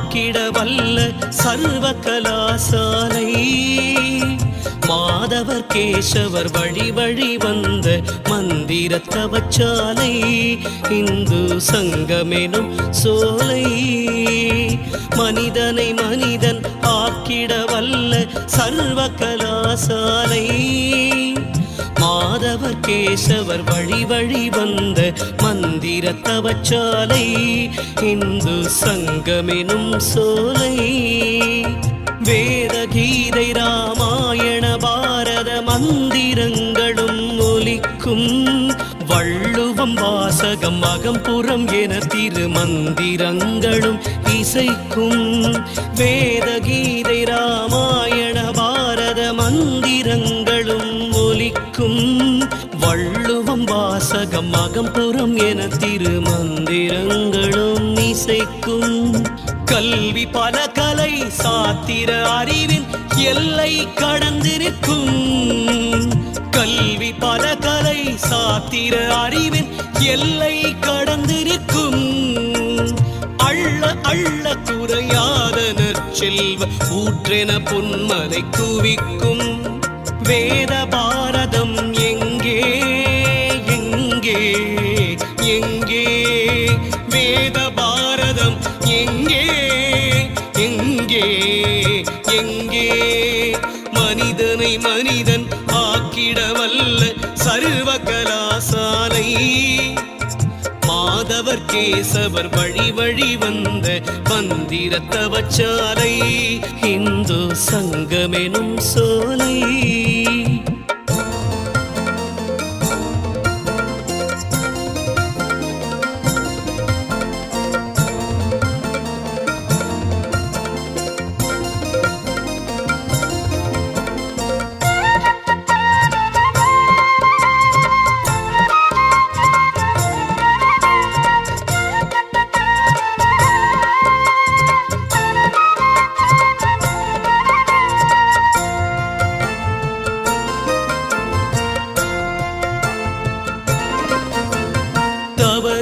காக்கிட வல்ல சர்வ கலாசாலை மாதவர் கேசவர் வழி வழி வந்த மந்திர தவச்சாலை இந்து சங்கமெனும் சோலை. மனிதனை மனிதன் ஆக்கிட வல்ல சர்வ கலாசாலை மாதவர் கேசவர் வழி வழி வந்த மந்திர தவச்சாலை இந்து சங்கமெனும் சோலை. வேத கீதை ராமாயண பாரத மந்திரங்களும் ஒலிக்கும் வள்ளுவம் வாசகம் அகம்புறம் என திருமந்திரங்களும் இசைக்கும். வேத கீதை ராமாயண மகம் அகம்புறம் என திருமந்திரங்களும் இசைக்கும். கல்வி பல கலை சாத்திர அறிவின் எல்லை கடந்திருக்கும். கல்வி பல கலை சாத்திர அறிவின் எல்லை கடந்திருக்கும். அள்ள அள்ள குறையாத நற்செல்வ ஊற்றென பொன்மலை குவிக்கும். வேத மனிதனை மனிதன் ஆக்கிடவல்ல சர்வ கலாசாலை மாதவர் கேசவர் வழி வழி வந்த மந்திரத்தவச்சாலை. இந்து சங்கமெனும் சோ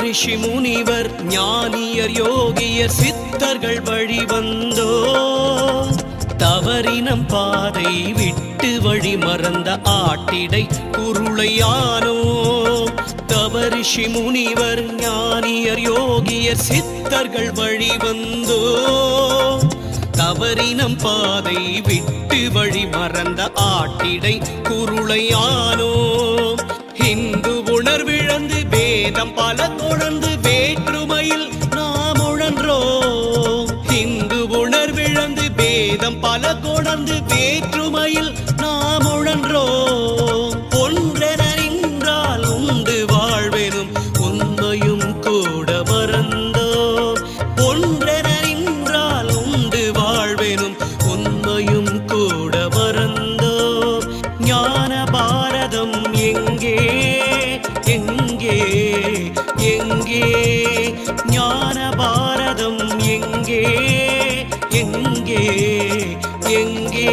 தவரிஷி முனிவர் ஞானியர் யோகியர் சித்தர்கள் வழி வந்தோ தவறினம் பாதை விட்டு வழி மறந்த ஆட்டிடை குருளையானோ தவரிஷி முனிவர் ஞானியர் யோகியர் சித்தர்கள் வழி வந்தோ தவறினம் பாதை விட்டு வழி மறந்த ஆட்டிடை குருளையானோ இந்து வேதம் பல தொடர்ந்து வேற்றுமையில் நாம் உழன்றோம் இந்து உணர்விழந்து வேதம் பல தொடர்ந்து வேற்றுமையில் நாம் உழன்றோம் ஞான பாரதம் எங்கே? எங்கே? எங்கே?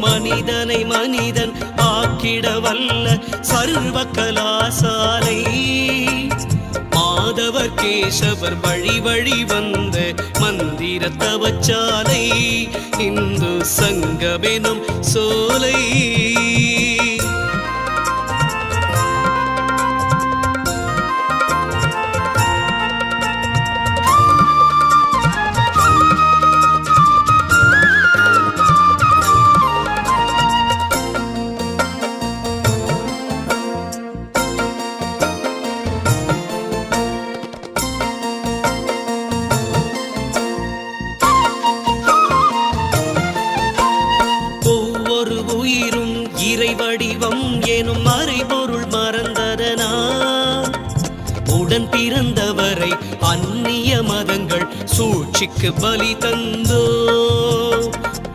மனிதனை மனிதன் ஆக்கிட வல்ல சர்வ கலாசாலை. மாதவர் கேசவர் வழி வழி வந்த மந்திர தவச்சாலை இந்து சங்கமெனும் சோலை. உடன் பிறந்தவரை அந்நிய மதங்கள் சூழ்ச்சிக்கு பலி தந்தோ.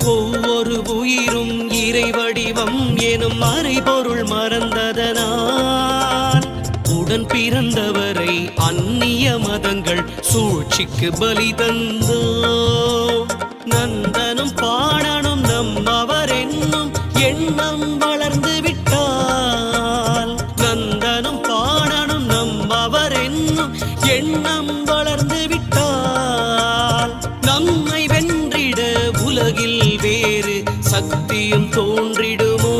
ஒவ்வொரு உயிரும் இறை வடிவம் எனும் மறைபொருள் மறந்ததனால் உடன் பிறந்தவரை அந்நிய மதங்கள் சூழ்ச்சிக்கு பலி தந்தோ. நந்த வேறு சக்தியும் தோன்றிடுமோ?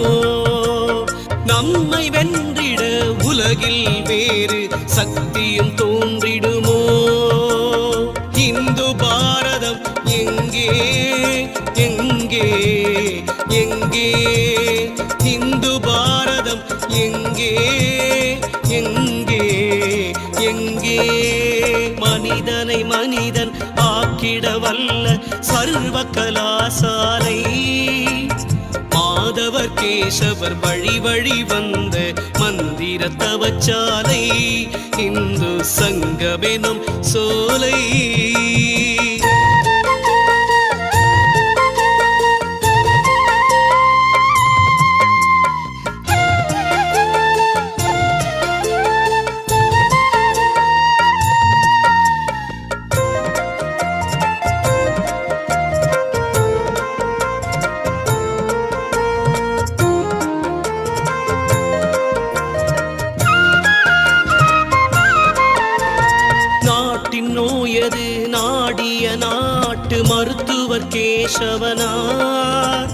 நம்மை வென்றிட உலகில் வேறு சக்தியும் தோன்றிடுமோ? இந்து பாரதம் எங்கே? எங்கே? எங்கே? இந்து பாரதம் எங்கே? எங்கே? எங்கே? மனிதனை மனிதன் ஆக்கிட வல்ல சர்வ கலாசாலை மாதவர் கேசவர் வழி வழி வந்த மந்திர தவச்சாலை இந்து சங்கமெனும் சோலை. நல்லவர் கேசவனார்.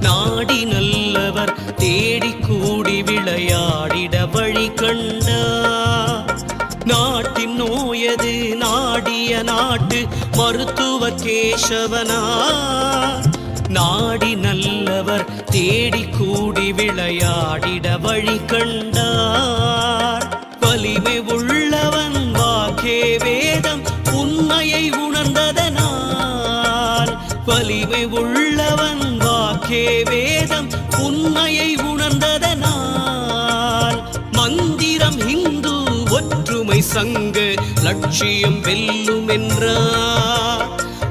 நாடி நல்லவர் தேடி கூடி விளையாடிட வழி கண்டார். நாட்டின் நோயது நாடிய நாட்டு மருத்துவ கேசவனார். நாடி நல்லவர் தேடி கூடி விளையாடிட வழி கண்டார். வலிமை உள்ளவர் வலிமை உள்ளவன் வாக்கே வேதம் உண்மையை உணர்ந்ததனால். மந்திரம் இந்து ஒற்றுமை சங்க லட்சியம் வெல்லும் என்றார்.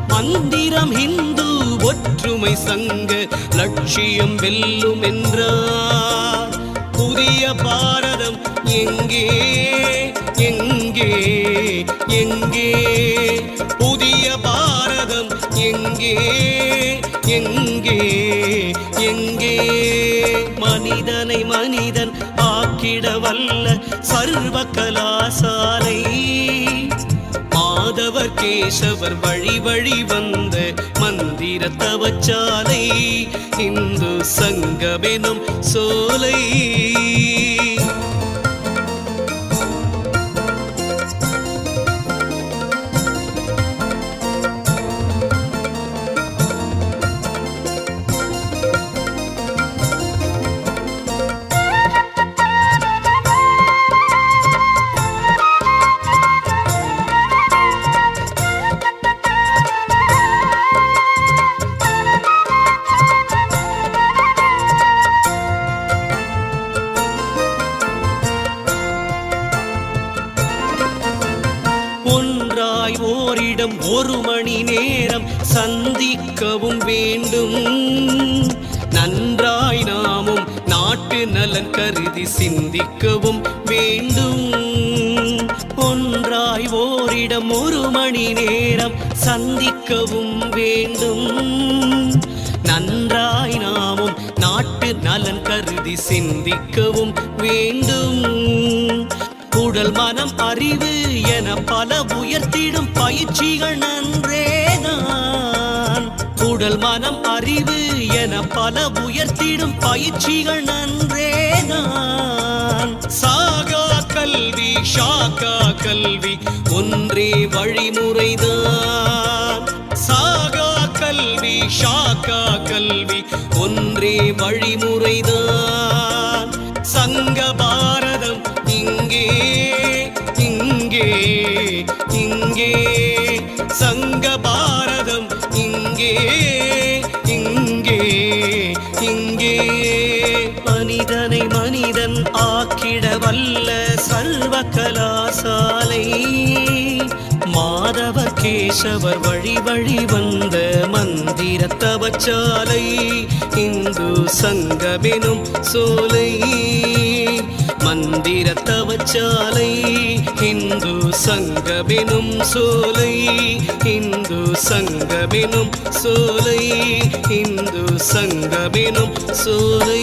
மந்திரம் இந்து ஒற்றுமை சங்க லட்சியம் வெல்லும் என்றார். புதிய பாரதம் எங்கே எங்கே எங்கே? எங்கே? புதிய பாரதம் எங்கே? எங்கே? எங்கே? மனிதனை மனிதன் ஆக்கிட வல்ல சர்வ கலாசாலை. மாதவர் கேசவர் வழி வழி வந்த மந்திர தவச்சாலை. இந்து சங்கமெனும் சோலை. நலன் சிந்திக்கவும் வேண்டும். ஒன்றாய் ஓரிடம் ஒரு மணி நேரம் சந்திக்கவும் வேண்டும். நன்றாய் நாமும் நாட்டு நலன் கருதி சிந்திக்கவும் வேண்டும். உடல் மனம் அறிவு என பல உயர்த்திடும் பயிற்சிகள் நன்றேதான் உடல் மனம் பல உயர்த்திடும் பயிற்சிகள் நன்றே நான். சாகா கல்வி ஷாகா கல்வி ஒன்றே வழிமுறைதான் சாகா கல்வி ஷாகா கல்வி ஒன்றே வழிமுறைதான் வல்ல சர்வ கலாசாலை. மாதவ கேசவர் வழி வழி வந்த மந்திர தவச்சாலை இந்து சங்கமெனும் சோலை. மந்திர தவச்சாலை இந்து சங்கமெனும் சோலை. இந்து சங்கமெனும் சோலை இந்து சங்கமெனும் சோலை.